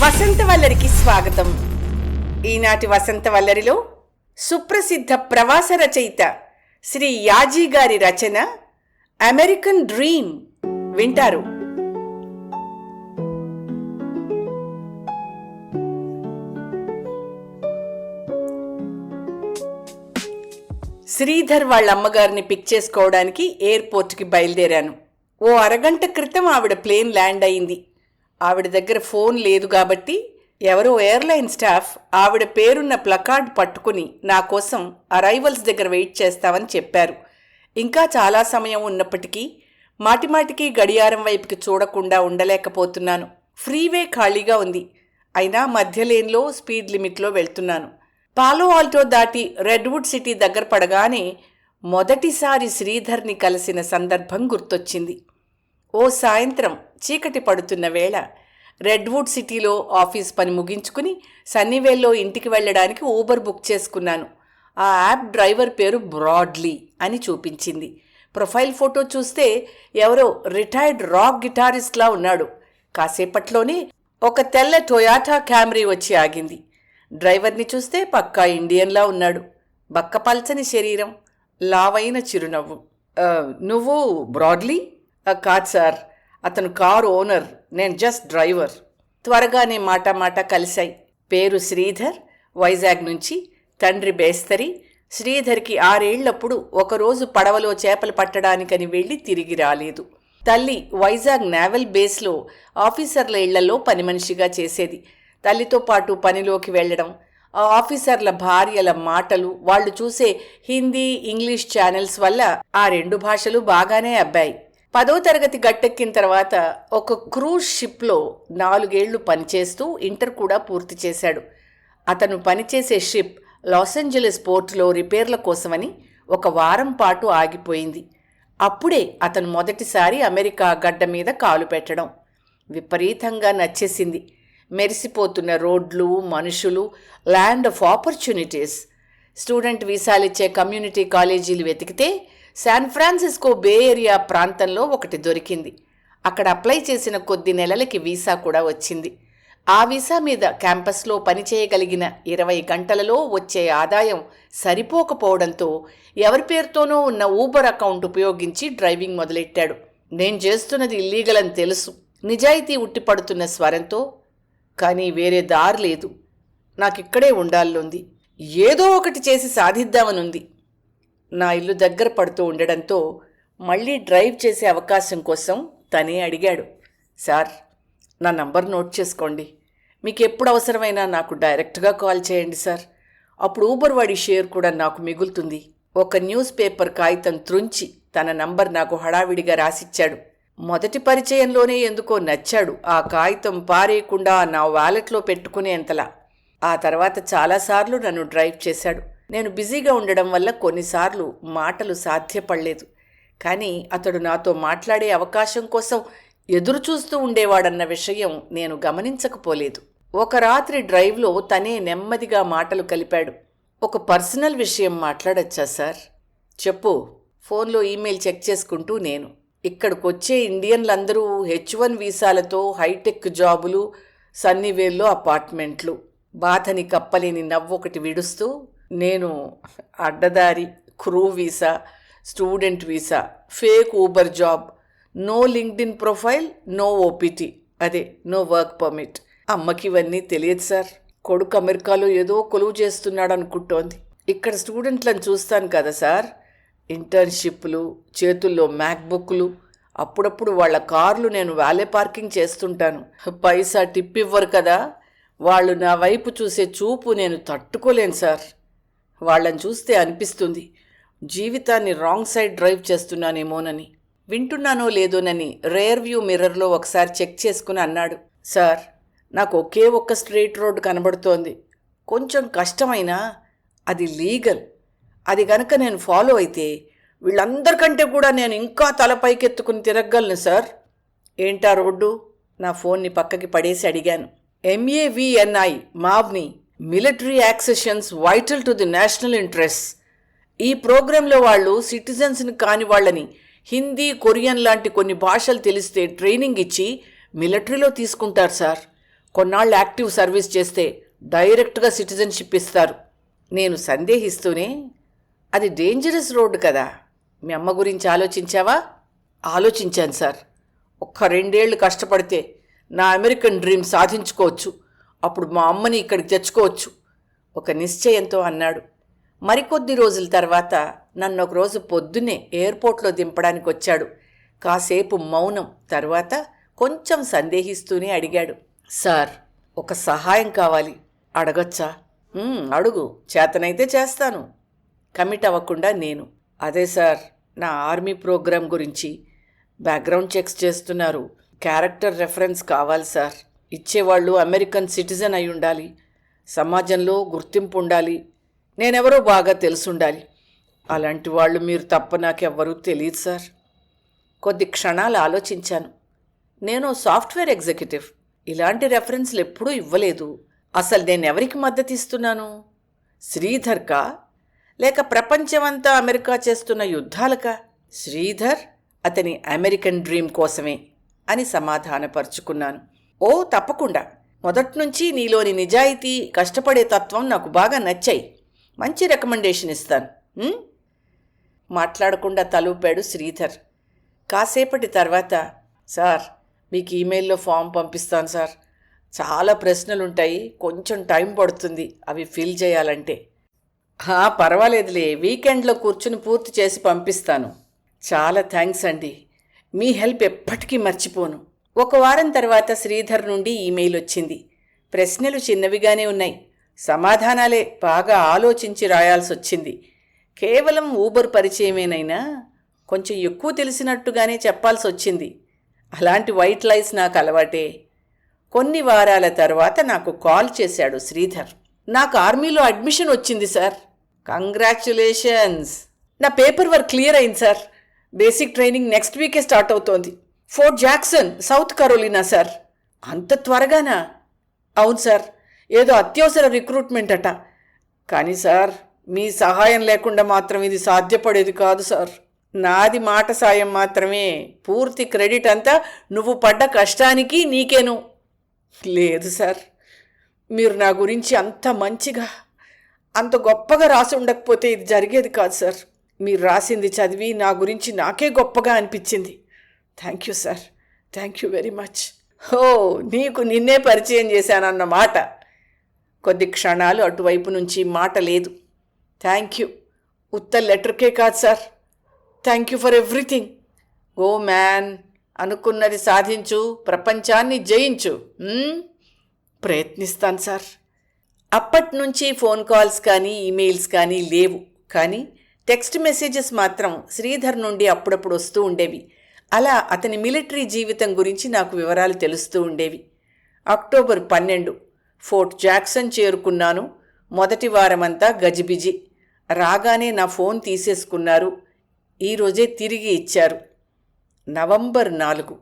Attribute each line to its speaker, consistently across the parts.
Speaker 1: వసంత వల్లరికి స్వాగతం. ఈనాటి వసంత వల్లరిలో సుప్రసిద్ధ ప్రవాస రచయిత శ్రీ యాజీ గారి రచన అమెరికన్ డ్రీమ్ వింటారు. శ్రీధర్ వాళ్ళ అమ్మగారిని పిక్ చేసుకోవడానికి ఎయిర్పోర్ట్కి బయలుదేరాను. ఓ అరగంట క్రితం ఆవిడ ప్లేన్ ల్యాండ్ అయింది. ఆవిడ దగ్గర ఫోన్ లేదు కాబట్టి ఎవరో ఎయిర్లైన్ స్టాఫ్ ఆవిడ పేరున్న ప్లకార్డ్ పట్టుకుని నా కోసం అరైవల్స్ దగ్గర వెయిట్ చేస్తామని చెప్పారు. ఇంకా చాలా సమయం ఉన్నప్పటికీ మాటిమాటికి గడియారం వైపుకి చూడకుండా ఉండలేకపోతున్నాను. ఫ్రీవే ఖాళీగా ఉంది. అయినా మధ్య లేన్లో స్పీడ్ లిమిట్లో వెళ్తున్నాను. పాలో ఆల్టో దాటి రెడ్వుడ్ సిటీ దగ్గర పడగానే మొదటిసారి శ్రీధర్ని కలిసిన సందర్భం గుర్తొచ్చింది. ఓ సాయంత్రం చీకటి పడుతున్న వేళ రెడ్వుడ్ సిటీలో ఆఫీస్ పని ముగించుకుని సన్నీవేల్లో ఇంటికి వెళ్ళడానికి ఊబర్ బుక్ చేసుకున్నాను. ఆ యాప్ డ్రైవర్ పేరు బ్రాడ్లీ అని చూపించింది. ప్రొఫైల్ ఫోటో చూస్తే ఎవరో రిటైర్డ్ రాక్ గిటారిస్ట్లా ఉన్నాడు. కాసేపట్లోనే ఒక తెల్ల టొయాటా క్యామ్రీ వచ్చి ఆగింది. డ్రైవర్ని చూస్తే పక్కా ఇండియన్లా ఉన్నాడు. బక్కపల్చని శరీరం లావైన చిరునవ్వు. నువ్వు బ్రాడ్లీ? కాదు సార్. అతను కారు ఓనర్. నేను జస్ట్ డ్రైవర్. త్వరగానే మాట మాట కలిశాయి. పేరు శ్రీధర్ వైజాగ్ నుంచి తండ్రి బేస్తరి. శ్రీధర్కి ఆరేళ్ళప్పుడు ఒకరోజు పడవలో చేపలు పట్టడానికని వెళ్ళి తిరిగి రాలేదు. తల్లి వైజాగ్ నేవల్ బేస్లో ఆఫీసర్ల ఇళ్ళలో పని మనిషిగా చేసేది. తల్లితో పాటు పనిలోకి వెళ్ళడం ఆ ఆఫీసర్ల భార్యల మాటలు వాళ్ళు చూసే హిందీ ఇంగ్లీష్ ఛానల్స్ వల్ల ఆ రెండు భాషలు బాగానే అబ్బాయి. పదో తరగతి గట్టెక్కిన తర్వాత ఒక క్రూజ్ షిప్లో నాలుగేళ్ళు పనిచేస్తూ ఇంటర్ కూడా పూర్తి చేశాడు. అతను పనిచేసే షిప్ లాస్ ఏంజలస్ పోర్టులో రిపేర్ల కోసమని ఒక వారం పాటు ఆగిపోయింది. అప్పుడే అతను మొదటిసారి అమెరికా గడ్డ మీద కాలు పెట్టడం విపరీతంగా నచ్చేసింది. మెరిసిపోతున్న రోడ్లు మనుషులు ల్యాండ్ ఆఫ్ ఆపర్చునిటీస్ స్టూడెంట్ వీసాలిచ్చే కమ్యూనిటీ కాలేజీలు వెతికితే శాన్ ఫ్రాన్సిస్కో బే ఏరియా ప్రాంతంలో ఒకటి దొరికింది. అక్కడ అప్లై చేసిన కొద్ది నెలలకి వీసా కూడా వచ్చింది. ఆ వీసా మీద క్యాంపస్లో పనిచేయగలిగిన ఇరవై గంటలలో వచ్చే ఆదాయం సరిపోకపోవడంతో ఎవరి పేరుతోనో ఉన్న ఊబర్ అకౌంట్ ఉపయోగించి డ్రైవింగ్ మొదలెట్టాడు. నేను చేస్తున్నది ఇల్లీగల్ అని తెలుసు. నిజాయితీ ఉట్టిపడుతున్న స్వరంతో కానీ వేరే దారి లేదు. నాకిక్కడే ఉండాలనుంది. ఏదో ఒకటి చేసి సాధిద్దామనుంది. నా ఇల్లు దగ్గర పడుతూ ఉండడంతో మళ్ళీ డ్రైవ్ చేసే అవకాశం కోసం తనే అడిగాడు. సార్ నా నంబర్ నోట్ చేసుకోండి. మీకు ఎప్పుడు అవసరమైనా నాకు డైరెక్ట్గా కాల్ చేయండి సార్. అప్పుడు ఊబర్ వాడి షేర్ కూడా నాకు మిగులుతుంది. ఒక న్యూస్ పేపర్ కాగితం త్రుంచి తన నంబర్ నాకు హడావిడిగా రాసిచ్చాడు. మొదటి పరిచయంలోనే ఎందుకో నచ్చాడు ఆ కాగితం పారేయకుండా నా వాలెట్లో పెట్టుకునేంతలా. ఆ తర్వాత చాలాసార్లు నన్ను డ్రైవ్ చేశాడు. నేను బిజీగా ఉండడం వల్ల కొన్నిసార్లు మాటలు సాధ్యపడలేదు. కానీ అతడు నాతో మాట్లాడే అవకాశం కోసం ఎదురు చూస్తూ ఉండేవాడన్న విషయం నేను గమనించకపోలేదు. ఒక రాత్రి డ్రైవ్లో తనే నెమ్మదిగా మాటలు కలిపాడు. ఒక పర్సనల్ విషయం మాట్లాడచ్చా సార్? చెప్పు. ఫోన్లో ఈమెయిల్ చెక్ చేసుకుంటూ నేను. ఇక్కడికొచ్చే ఇండియన్లందరూ హెచ్ వన్ వీసాలతో హైటెక్ జాబులు సన్నీవేల్లో అపార్ట్మెంట్లు. బాధని కప్పలేని నవ్వొకటి విడుస్తూ నేను అడ్డదారి crew visa student visa fake Uber job no LinkedIn profile no OPT అదే నో వర్క్ పర్మిట్. అమ్మకి ఇవన్నీ తెలియదు సార్. కొడుకు అమెరికాలో ఏదో కొలువు చేస్తున్నాడు అనుకుంటోంది. ఇక్కడ స్టూడెంట్లను చూస్తాను కదా సార్. ఇంటర్న్షిప్లు చేతుల్లో మ్యాక్బుక్లు. అప్పుడప్పుడు వాళ్ళ కార్లు నేను వ్యాలే పార్కింగ్ చేస్తుంటాను. పైసా టిప్ ఇవ్వరు కదా. వాళ్ళు నా వైపు చూసే చూపు నేను తట్టుకోలేను సార్. వాళ్ళని చూస్తే అనిపిస్తుంది. జీవితాన్ని రాంగ్ సైడ్ డ్రైవ్ చేస్తున్నానేమోనని. వింటున్నానో లేదోనని రేర్ వ్యూ మిర్రర్లో ఒకసారి చెక్ చేసుకుని అన్నాడు. సార్ నాకు ఒకే ఒక్క స్ట్రీట్ రోడ్డు కనబడుతోంది. కొంచెం కష్టమైనా అది లీగల్. అది గనక నేను ఫాలో అయితే వీళ్ళందరికంటే కూడా నేను ఇంకా తలపైకెత్తుకుని తిరగలను సార్. ఏంటా రోడ్డు? నా ఫోన్ని పక్కకి పడేసి అడిగాను. MAVNI MAVNI. Military accessions vital to the national interest. ఈ ప్రోగ్రాంలో వాళ్ళు సిటిజన్స్ని కాని వాళ్ళని హిందీ కొరియన్ లాంటి కొన్ని భాషలు తెలిస్తే ట్రైనింగ్ ఇచ్చి మిలిటరీలో తీసుకుంటారు సార్. కొన్నాళ్ళు యాక్టివ్ సర్వీస్ చేస్తే డైరెక్ట్గా సిటిజన్షిప్ ఇస్తారు. నేను సందేహిస్తూనే అది డేంజరస్ రోడ్డు కదా. మీ అమ్మ గురించి ఆలోచించావా? ఆలోచించాను సార్. ఒక్క రెండేళ్ళు కష్టపడితే నా అమెరికన్ డ్రీమ్ సాధించుకోవచ్చు. అప్పుడు మా అమ్మని ఇక్కడికి తెచ్చుకోవచ్చు. ఒక నిశ్చయంతో అన్నాడు. మరికొద్ది రోజుల తర్వాత నన్ను ఒకరోజు పొద్దున్నే ఎయిర్పోర్ట్లో దింపడానికి వచ్చాడు. కాసేపు మౌనం తర్వాత కొంచెం సందేహిస్తూనే అడిగాడు. సార్ ఒక సహాయం కావాలి. అడగచ్చా? అడుగు. చేతనైతే చేస్తాను. కమిట్ అవ్వకుండా నేను. అదే సార్ నా ఆర్మీ ప్రోగ్రాం గురించి బ్యాక్గ్రౌండ్ చెక్స్ చేస్తున్నారు. క్యారెక్టర్ రెఫరెన్స్ కావాలి సార్. ఇచ్చేవాళ్ళు అమెరికన్ సిటిజన్ అయి ఉండాలి సమాజంలో గుర్తింపు ఉండాలి నేనెవరో బాగా తెలుసుండాలి. అలాంటి వాళ్ళు మీరు తప్ప నాకెవ్వరూ తెలియదు సార్. కొద్ది క్షణాలు ఆలోచించాను. నేను సాఫ్ట్వేర్ ఎగ్జిక్యూటివ్. ఇలాంటి రెఫరెన్స్లు ఎప్పుడూ ఇవ్వలేదు. అసలు నేను ఎవరికి మద్దతు ఇస్తున్నాను? శ్రీధర్కా? లేక ప్రపంచమంతా అమెరికా చేస్తున్న యుద్ధాలకా? శ్రీధర్ అతని అమెరికన్ డ్రీమ్ కోసమే అని సమాధానపరుచుకున్నాను. ఓ తప్పకుండా. మొదట్నుంచి నీలోని నిజాయితీ కష్టపడే తత్వం నాకు బాగా నచ్చాయి. మంచి రికమెండేషన్ ఇస్తాను. మాట్లాడకుండా తలూపాడు శ్రీధర్. కాసేపటి తర్వాత సార్ మీకు ఈమెయిల్లో ఫామ్ పంపిస్తాను సార్. చాలా ప్రశ్నలుంటాయి. కొంచెం టైం పడుతుంది. అవి ఫిల్ చేయాలంటే. పర్వాలేదులే. వీకెండ్లో కూర్చుని పూర్తి చేసి పంపిస్తాను. చాలా థ్యాంక్స్ అండి. మీ హెల్ప్ ఎప్పటికీ మర్చిపోను. ఒక వారం తర్వాత శ్రీధర్ నుండి ఈమెయిల్ వచ్చింది. ప్రశ్నలు చిన్నవిగానే ఉన్నాయి. సమాధానాలే బాగా ఆలోచించి రాయాల్సి వచ్చింది కేవలం ఊబర్ పరిచయమేనైనా కొంచెం ఎక్కువ తెలిసినట్టుగానే చెప్పాల్సి వచ్చింది అలాంటి వైట్ లైస్ నాకు అలవాటే కొన్ని వారాల తర్వాత నాకు కాల్ చేశాడు శ్రీధర్. నాకు ఆర్మీలో అడ్మిషన్ వచ్చింది సార్. కంగ్రాచ్యులేషన్స్ నా పేపర్ వర్క్ క్లియర్ అయింది సార్. బేసిక్ ట్రైనింగ్ నెక్స్ట్ వీకే స్టార్ట్ అవుతోంది. Fort Jackson South Carolina sir. అంత త్వరగానా? అవును సార్. ఏదో అత్యవసర రిక్రూట్మెంట్ అట. కానీ సార్ మీ సహాయం లేకుండా మాత్రం ఇది సాధ్యపడేది కాదు సార్. నాది మాట సాయం మాత్రమే. పూర్తి క్రెడిట్ అంతా నువ్వు పడ్డ కష్టానికి నీకేను. లేదు సార్. మీరు నా గురించి అంత మంచిగా అంత గొప్పగా రాసి ఉండకపోతే ఇది జరిగేది కాదు సార్. మీరు రాసింది చదివి నా గురించి నాకే గొప్పగా అనిపించింది. Thank you sir thank you very much హో నీకు నిన్నే పరిచయం చేశానన్నమాట కొద్ది క్షణాలు అటువైపు నుంచి మాట లేదు. థ్యాంక్ యూ ఉత్త లెటర్కే కాదు sir thank you for everything oh man అనుకున్నది సాధించు ప్రపంచాన్ని జయించు. Hmm? ప్రయత్నిస్తాను సార్ అప్పటి నుంచి ఫోన్ కాల్స్ కానీ ఈమెయిల్స్ కానీ లేవు. కానీ టెక్స్ట్ మెసేజెస్ మాత్రం శ్రీధర్ నుండి అప్పుడప్పుడు వస్తూ ఉండేవి. అలా అతని మిలిటరీ జీవితం గురించి నాకు వివరాలు తెలుస్తూ ఉండేవి. అక్టోబర్ పన్నెండు ఫోర్ట్ జాక్సన్ చేరుకున్నాను. మొదటి వారమంతా గజిబిజి. రాగానే నా ఫోన్ తీసేసుకున్నారు. ఈరోజే తిరిగి ఇచ్చారు. నవంబర్ నాలుగు.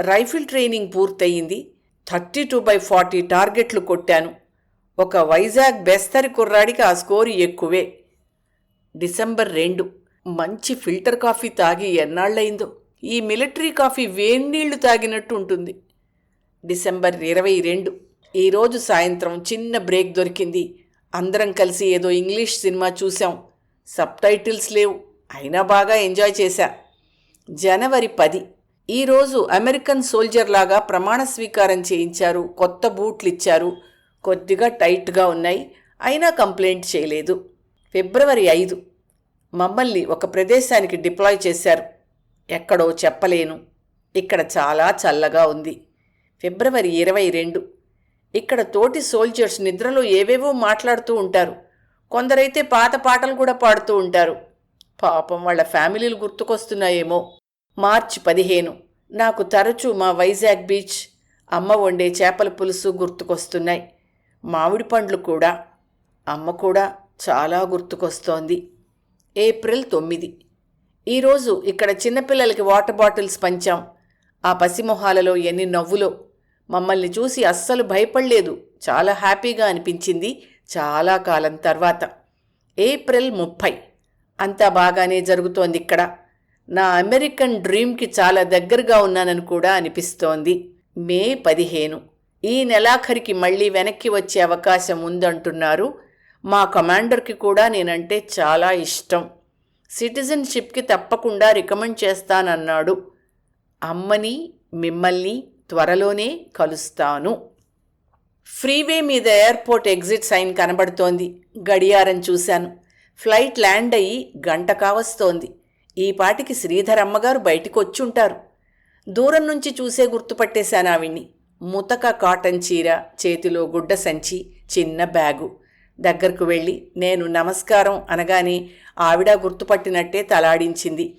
Speaker 1: రైఫిల్ ట్రైనింగ్ పూర్తయింది. థర్టీ టూ బై ఫార్టీ టార్గెట్లు కొట్టాను. ఒక వైజాగ్ బెస్తరి కుర్రాడికి ఆ స్కోరు ఎక్కువే. డిసెంబర్ రెండు. మంచి ఫిల్టర్ కాఫీ తాగి ఎన్నాళ్ళయిందో. ఈ మిలిటరీ కాఫీ వేన్నీళ్ళు తాగినట్టు ఉంటుంది. డిసెంబర్ ఇరవై రెండు ఈరోజు సాయంత్రం చిన్న బ్రేక్ దొరికింది. అందరం కలిసి ఏదో ఇంగ్లీష్ సినిమా చూసాం సబ్ టైటిల్స్ లేవు అయినా బాగా ఎంజాయ్ చేశా. జనవరి పది ఈరోజు అమెరికన్ సోల్జర్ లాగా ప్రమాణ స్వీకారం చేయించారు కొత్త బూట్లు ఇచ్చారు. కొద్దిగా టైట్గా ఉన్నాయి అయినా కంప్లైంట్ చేయలేదు. ఫిబ్రవరి ఐదు మమ్మల్ని ఒక ప్రదేశానికి డిప్లాయ్ చేశారు. ఎక్కడో చెప్పలేను. ఇక్కడ చాలా చల్లగా ఉంది. ఫిబ్రవరి ఇరవై రెండు. ఇక్కడ తోటి సోల్జర్స్ నిద్రలో ఏవేవో మాట్లాడుతూ ఉంటారు. కొందరైతే పాత పాటలు కూడా పాడుతూ ఉంటారు. పాపం వాళ్ళ ఫ్యామిలీలు గుర్తుకొస్తున్నాయేమో. మార్చి పదిహేను. నాకు తరచూ మా వైజాగ్ బీచ్ అమ్మ వండే చేపల పులుసు గుర్తుకొస్తున్నాయి. మామిడి పండ్లు కూడా. అమ్మ కూడా చాలా గుర్తుకొస్తోంది. ఏప్రిల్ తొమ్మిది. ఈరోజు ఇక్కడ చిన్నపిల్లలకి వాటర్ బాటిల్స్ పంచాం. ఆ పసిమొహాలలో ఎన్ని నవ్వులో. మమ్మల్ని చూసి అస్సలు భయపడలేదు. చాలా హ్యాపీగా అనిపించింది చాలా కాలం తర్వాత. ఏప్రిల్ ముప్పై. అంతా బాగానే జరుగుతోంది ఇక్కడ. నా అమెరికన్ డ్రీమ్కి చాలా దగ్గరగా ఉన్నానని కూడా అనిపిస్తోంది. మే పదిహేను. ఈ నెలాఖరికి మళ్ళీ వెనక్కి వచ్చే అవకాశం ఉందంటున్నారు. మా కమాండర్కి కూడా నేనంటే చాలా ఇష్టం. సిటిజన్షిప్కి తప్పకుండా రికమెండ్ చేస్తానన్నాడు. అమ్మని మిమ్మల్ని త్వరలోనే కలుస్తాను. ఫ్రీవే మీద ఎయిర్పోర్ట్ ఎగ్జిట్ సైన్ కనబడుతోంది. గడియారం చూశాను. ఫ్లైట్ ల్యాండ్ అయ్యి గంట కావస్తోంది. ఈ పాటికి శ్రీధర్ అమ్మగారు బయటికి వచ్చుంటారు. దూరం నుంచి చూసే గుర్తుపట్టేశాను ఆవిణ్ణి ముతక కాటన్ చీర చేతిలో గుడ్డ సంచి చిన్న బ్యాగు. దగ్గరకు వెళ్ళి నేను నమస్కారం అనగానే ఆవిడ గుర్తుపట్టినట్టే తలాడించింది.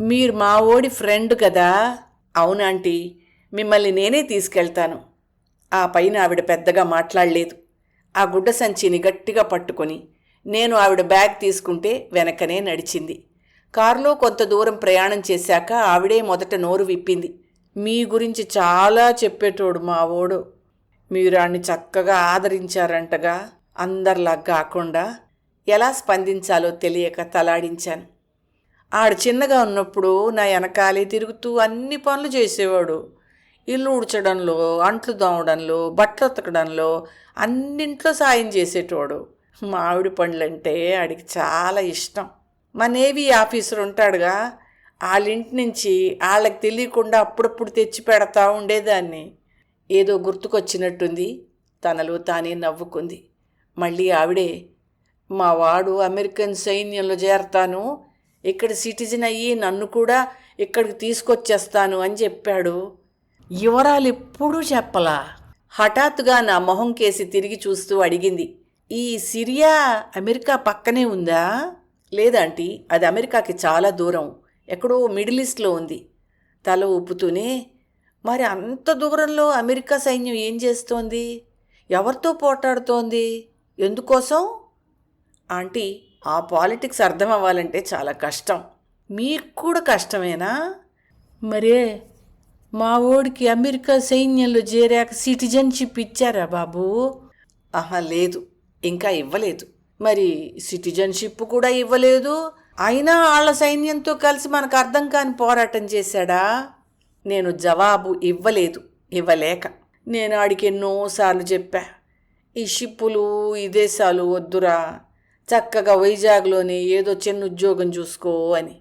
Speaker 1: మీరు మా ఓడి ఫ్రెండ్ కదా? అవునాంటీ మిమ్మల్ని నేనే తీసుకెళ్తాను. ఆ పైన ఆవిడ పెద్దగా మాట్లాడలేదు. ఆ గుడ్డ సంచిని గట్టిగా పట్టుకొని నేను ఆవిడ బ్యాగ్ తీసుకుంటే వెనకనే నడిచింది. కారులో కొంత దూరం ప్రయాణం చేశాక ఆవిడే మొదట నోరు విప్పింది. మీ గురించి చాలా చెప్పేటోడు మా ఓడు. మీరు ఆడిని చక్కగా ఆదరించారంటగా. అందరిలా కాకుండా ఎలా స్పందించాలో తెలియక తలాడించాను. ఆడు చిన్నగా ఉన్నప్పుడు నా వెనకాలే తిరుగుతూ అన్ని పనులు చేసేవాడు. ఇల్లు ఉడ్చడంలో అంట్లు దోమడంలో బట్టలు ఉతకడంలో అన్నింట్లో సాయం చేసేటోడు. మామిడి పండ్లంటే ఆడికి చాలా ఇష్టం. మా నేవీ ఆఫీసర్ ఉంటాడుగా వాళ్ళింటి నుంచి వాళ్ళకి తెలియకుండా అప్పుడప్పుడు తెచ్చి పెడతా ఉండేదాన్ని. ఏదో గుర్తుకొచ్చినట్టుంది తనలో తానే నవ్వుకుంది. మళ్ళీ ఆవిడే మా వాడు అమెరికన్ సైన్యంలో చేరతాను ఇక్కడ సిటిజన్ అయ్యి నన్ను కూడా ఇక్కడికి తీసుకొచ్చేస్తాను అని చెప్పాడు. వివరాలు ఎప్పుడూ చెప్పలా. హఠాత్తుగా నా మొహం కేసి తిరిగి చూస్తూ అడిగింది ఈ సిరియా అమెరికా పక్కనే ఉందా? లేదంటీ అది అమెరికాకి చాలా దూరం ఎక్కడో మిడిల్ ఈస్ట్లో ఉంది. తల ఊపుతూనే మరి అంత దూరంలో అమెరికా సైన్యం ఏం చేస్తోంది? ఎవరితో పోటాడుతోంది? ఎందుకోసం? ఆంటీ ఆ పాలిటిక్స్ అర్థం అవ్వాలంటే చాలా కష్టం. మీకు కూడా కష్టమేనా? మరే మా ఓడికి అమెరికా సైన్యంలో చేరాక సిటిజన్షిప్ ఇచ్చారా బాబు? ఆహా లేదు. ఇంకా ఇవ్వలేదు. మరి సిటిజన్షిప్ కూడా ఇవ్వలేదు. అయినా వాళ్ళ సైన్యంతో కలిసి మనకు అర్థం కాని పోరాటం చేశాడా? నేను జవాబు ఇవ్వలేదు. ఇవ్వలేక. నేను ఆడికి ఎన్నోసార్లు చెప్పా. ఈ షిప్పులు ఈ దేశాలు వద్దురా. చక్కగా వైజాగ్లోనే ఏదో చిన్న ఉద్యోగం చూసుకో అని.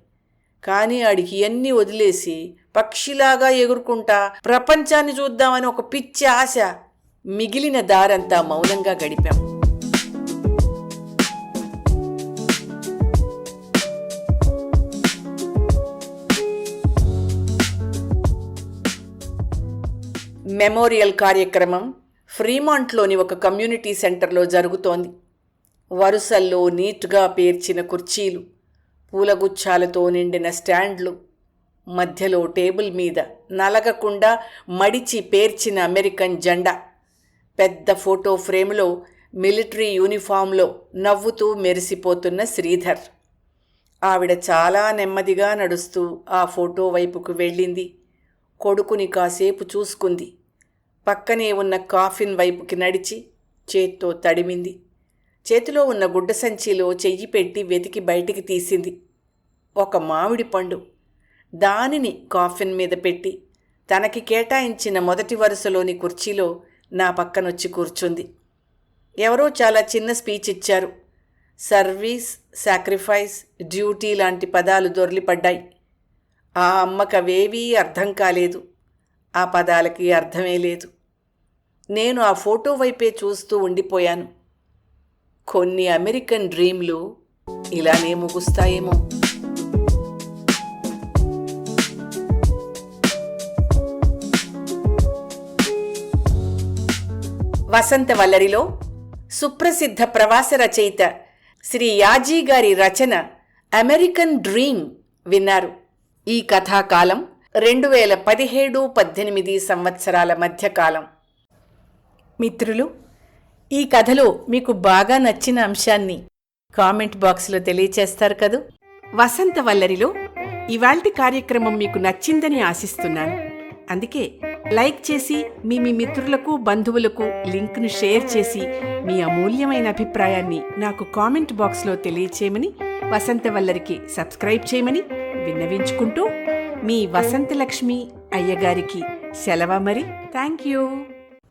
Speaker 1: కానీ ఆడికి ఇవన్నీ వదిలేసి పక్షిలాగా ఎగురుకుంటా ప్రపంచాన్ని చూద్దామని ఒక పిచ్చి ఆశ. మిగిలిన దారంతా మౌనంగా గడిపాం. మెమోరియల్ కార్యక్రమం ఫ్రీమాంట్లోని ఒక కమ్యూనిటీ సెంటర్లో జరుగుతోంది. వరుసల్లో నీట్గా పేర్చిన కుర్చీలు పూలగుచ్చాలతో నిండిన స్టాండ్లు మధ్యలో టేబుల్ మీద నలగకుండా మడిచి పేర్చిన అమెరికన్ జెండా పెద్ద ఫోటో ఫ్రేమ్లో మిలిటరీ యూనిఫామ్లో నవ్వుతూ మెరిసిపోతున్న శ్రీధర్. ఆవిడ చాలా నెమ్మదిగా నడుస్తూ ఆ ఫోటో వైపుకు వెళ్ళింది. కొడుకుని కాసేపు చూసుకుంది. పక్కనే ఉన్న కాఫిన్ వైపుకి నడిచి చేత్తో తడిమింది. చేతిలో ఉన్న గుడ్డ సంచిలో చెయ్యి పెట్టి వెతికి బయటికి తీసింది. ఒక మామిడి పండు దానిని కాఫిన్ మీద పెట్టి తనకి కేటాయించిన మొదటి వరుసలోని కుర్చీలో నా పక్కనొచ్చి కూర్చుంది. ఎవరో చాలా చిన్న స్పీచ్ ఇచ్చారు. సర్వీస్ సాక్రిఫైస్ డ్యూటీ లాంటి పదాలు దొర్లిపడ్డాయి. ఆ అమ్మకవేవీ అర్థం కాలేదు. ఆ పదాలకి అర్థమే లేదు. నేను ఆ ఫోటో వైపే చూస్తూ ఉండిపోయాను. కొన్ని అమెరికన్ డ్రీమ్లు ఇలానే ముగుస్తాయేమో. వసంత వల్లరిలో సుప్రసిద్ధ ప్రవాస రచయిత శ్రీ యాజీ గారి రచన అమెరికన్ డ్రీమ్ విన్నారు. ఈ కథాకాలం రెండు వేల పదిహేడు పద్దెనిమిది సంవత్సరాల మధ్యకాలం మిత్రులు ఈ కథలో మీకు బాగా నచ్చిన అంశాన్ని కామెంట్ బాక్స్లో తెలియచేస్తారు కదూ? వసంత వల్లరిలో ఇవాల్టి కార్యక్రమం మీకు నచ్చిందని ఆశిస్తున్నాను. అందుకే లైక్ చేసి మీ మీ మిత్రులకు బంధువులకు లింక్ను షేర్ చేసి మీ అమూల్యమైన అభిప్రాయాన్ని నాకు కామెంట్ బాక్స్లో తెలియచేయమని వసంతవల్లరికి సబ్స్క్రైబ్ చేయమని విన్నవించుకుంటూ మీ వసంతలక్ష్మి అయ్యగారికి సెలవ మరి. Thank you.